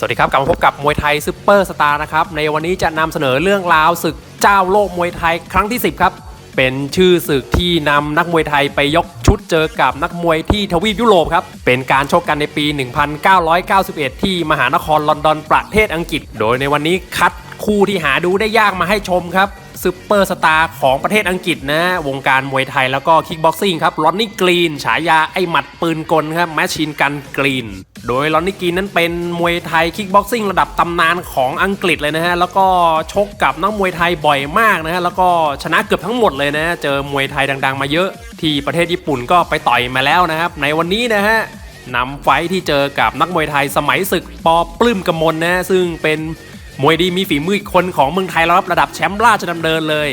สวัสดีครับ กลับมาพบกับมวยไทยซูเปอร์สตาร์นะครับ ในวันนี้จะนำเสนอเรื่องราวศึกเจ้าโลกมวยไทยครั้งที่ 10 ครับ เป็นชื่อศึกที่นำนักมวยไทยไปยกชุดเจอกับนักมวยที่ทวีปยุโรปครับ เป็นการชกกันในปี 1991 ที่มหานครลอนดอนประเทศอังกฤษ โดยในวันนี้คัด คู่ที่หาดูได้ยากมาให้ชมครับซูเปอร์สตาร์ของประเทศอังกฤษนะ วงการมวยไทยแล้วก็คิกบ็อกซิ่งครับลอนนี่กรีน ฉายาไอหมัดปืนกลครับแมชชีนกันกรีน โดยลอนนี่กรีนนั้นเป็นมวยไทยคิกบ็อกซิ่งระดับตำนานของอังกฤษเลยนะฮะ แล้วก็ชกกับนักมวยไทยบ่อยมากนะฮะ แล้วก็ชนะเกือบทั้งหมดเลยนะ เจอมวยไทยดังๆ มาเยอะ ที่ประเทศญี่ปุ่นก็ไปต่อยมาแล้วนะครับ ในวันนี้นะฮะนำไฟที่เจอกับนักมวยไทยสมัยศึกปอปลื้มกมลนะฮะซึ่งเป็น มวยดีมีฝีมืออีกคนของเมืองไทยแล้วครับระดับแชมป์ราชดำเนินเลย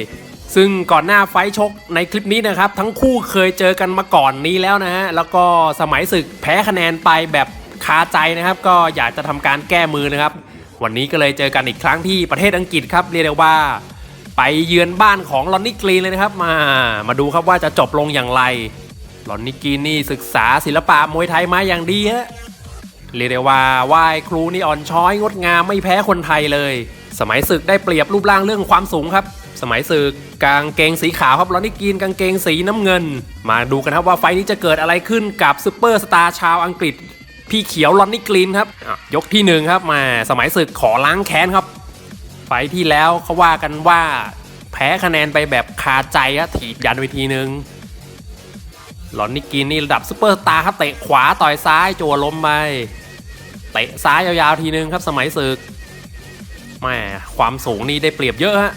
ซึ่งก่อนหน้าไฟชกในคลิปนี้นะครับ ทั้งคู่เคยเจอกันมาก่อนนี้แล้วนะฮะแล้วก็สมัยศึกแพ้คะแนนไปแบบคาใจนะครับ ก็อยากจะทำการแก้มือนะครับ วันนี้ก็เลยเจอกันอีกครั้งที่ประเทศอังกฤษครับเรียกได้ว่า ไปเยือนบ้านของลอนนี่กรีนเลยนะครับ มามาดูครับว่าจะจบลงอย่างไรลอนนี่กรีนนี่ศึกษาศิลปะมวยไทยมาอย่างดีฮะ เรียกได้ว่าไหว้ครูนี่อ่อนช้อยงดงามไม่แพ้คนไทยเลย สมัยศึกได้เปรียบรูปร่างเรื่องความสูงครับ สมัยศึกกางเกงสีขาวครับลอนนิกรีนกางเกงสีน้ำเงิน มาดูกันครับว่าไฟนี้จะเกิดอะไรขึ้นกับซูเปอร์สตาร์ชาวอังกฤษ พี่เขียวลอนนี่กรีนครับยกที่หนึ่งครับมาสมัยศึกขอล้างแค้นครับ ไฟที่แล้วเขาว่ากันว่า แพ้คะแนนไปแบบคาใจครับถีบยันไปทีนึงลอนนี่กรีนนี่ระดับซูเปอร์สตาร์ครับเตะขวาต่อยซ้ายจัวล้มไป ตะซ้ายยาวๆทีนึงครับสมัยศึกแม่ความสูงนี่ได้เปรียบเยอะฮะ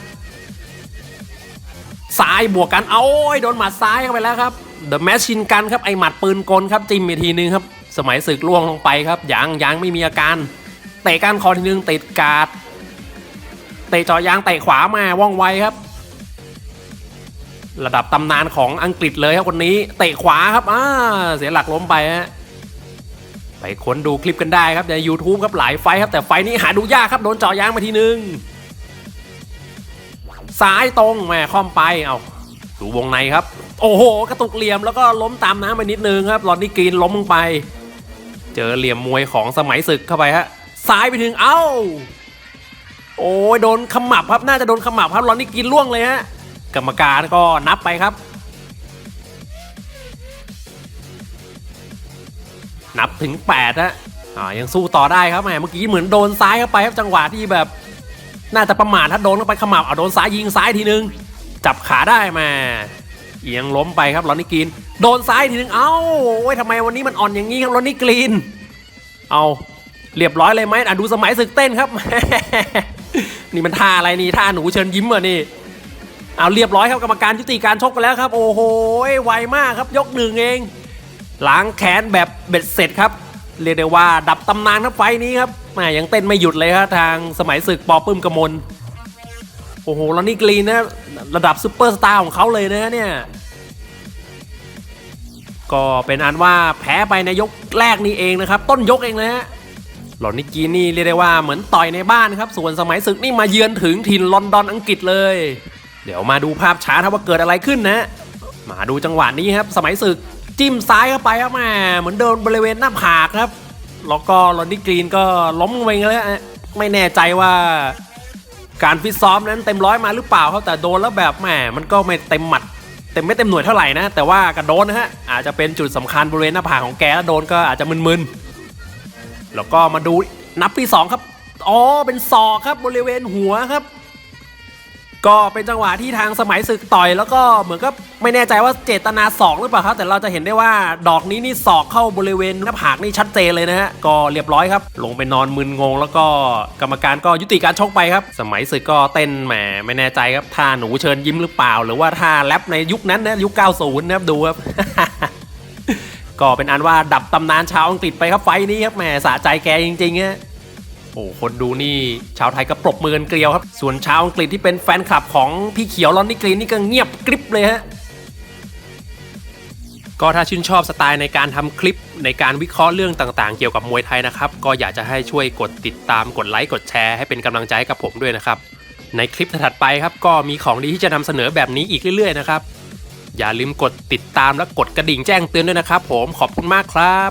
ซ้ายบวกกันเอาโอ้ยโดนหมัดซ้ายเข้าไปแล้วครับเดอะแมชชินกันครับไอหมัดปืนกลครับจิ้มไปทีนึงครับสมัยศึกล่วงลงไปครับยังยังไม่มีอาการ เตะก้านคอทีนึงติดกาดเตะจอยางเตะขวามาว่องไวครับ ระดับตำนานของอังกฤษเลยครับคนนี้ เตะขวาครับอ่าเสียหลักล้มไปฮะ ไปค้นดูคลิปกันได้ครับใน YouTube ครับหลายไฟครับ แต่ไฟนี้หาดูยากครับโดนเจาะยางมาทีนึงซ้ายตรงแหม่ค่อมไปเอาดูวงในครับ โอ้โห กระตุกเหลี่ยมแล้วก็ล้มตามน้ำไปนิดนึงครับลอนนี่กรีนล้มลงไป เจอเหลี่ยมมวยของสมัยศึกเข้าไปฮะซ้ายไปถึงเอ้า โอ้ยโดนขมับครับน่าจะโดนขมับครับลอนนี่กรีนล่วงเลยฮะกรรมการก็นับไปครับ นับถึง8ฮะอ่ายังสู้ต่อได้ครับแหมเมื่อกี้เหมือนโดนซ้ายเข้าไปครับจังหวะที่แบบ น่าจะประมาทถ้าโดนเข้าไปขมับเอาโดนซ้ายยิงซ้ายทีนึง จับขาได้มาเอียงล้มไปครับลอนนี่กรีน โดนซ้ายทีนึงเอ้าโอ้ยทำไมวันนี้มันอ่อนอย่างนี้ครับลอนนี่กรีน เอาเรียบร้อยเลยไหมอะดูสมัยศึกเต้นครับ นี่มันท่าอะไรนี่ท่าหนูเชิญยิ้มเหรอะนี่เอาเรียบร้อยครับกรรมการยุติการชกกันแล้วครับ โอ้โหไวมากครับยกหนึ่งเอง ล้างแค้นแบบเบ็ดเสร็จครับ เรียกได้ว่าดับตำนานครับไฟนี้ครับแหมยังเต้นไม่หยุดเลยครับทางสมัยศึกปอปื้มกมลโอ้โหแล้วนี่กรีนนะระดับซูเปอร์สตาร์ของเขาเลยนะเนี่ยก็เป็นอันว่าแพ้ไปในยกแรกนี่เองนะครับ ต้นยกเองนะฮะหลอนนิกรีนนี่เรียกได้ว่าเหมือนต่อยในบ้านครับ ส่วนสมัยศึกนี่มาเยือนถึงถิ่นลอนดอนอังกฤษเลย เดี๋ยวมาดูภาพช้าครับว่าเกิดอะไรขึ้นนะ มาดูจังหวะนี้ครับ สมัยศึก จิ้มซ้ายเข้าไปครับแม่เหมือนโดนบริเวณหน้าผากครับ แล้วก็ลอนดี้กรีนก็ล้มลงไปแล้วไม่แน่ใจว่าการฟิตซ้อมนั้นเต็มร้อยมาหรือเปล่าครับแต่โดนแล้วแบบแหมมันก็ไม่เต็มหมัดเต็มไม่เต็มหน่วยเท่าไหร่นะ แต่ว่ากระโดนนะฮะอาจจะเป็นจุดสำคัญบริเวณหน้าผากของแกแล้วโดนก็อาจจะมึนๆแล้วก็มาดูนับที่สองครับอ๋อเป็นศอกครับบริเวณหัวครับ ก็เป็นจังหวะที่ทางสมัยศึกต่อยแล้วก็เหมือนกับไม่แน่ใจว่าเจตนาศอกหรือเปล่าครับแต่เราจะเห็นได้ว่าดอกนี้นี่ศอกเข้าบริเวณหน้าผากนี่ชัดเจนเลยนะฮะก็เรียบร้อยครับ ลงไปนอนมึนงง แล้วก็กรรมการก็ยุติการชกไปครับ สมัยศึกก็เต้นแหมไม่แน่ใจครับท่าหนูเชิญยิ้มหรือเปล่า หรือว่าท่าแรปในยุคนั้นนะยุค 90 นะครับดูครับก็เป็นอันว่าดับตำนานชาวอังกฤษไปครับไฟนี้ครับแหมสะใจแกจริงๆฮะ โอ้คนดูนี่ชาวไทยก็ปรบมือกันเกลียวครับ ส่วนชาวอังกฤษที่เป็นแฟนคลับของพี่เขียวลอนนี่กรีนนี่ก็เงียบกริบเลยฮะก็ถ้าชื่นชอบสไตล์ในการทำคลิปในการวิเคราะห์เรื่องต่างๆ เกี่ยวกับมวยไทยนะครับ ก็อยากจะให้ช่วยกดติดตามกดไลค์กดแชร์ให้เป็นกำลังใจให้กับผมด้วยนะครับ ในคลิปถัดไปครับก็มีของดีที่จะนำเสนอแบบนี้อีกเรื่อย ๆ นะครับ อย่าลืมกดติดตามและกดกระดิ่งแจ้งเตือนด้วยนะครับ ผมขอบคุณมากครับ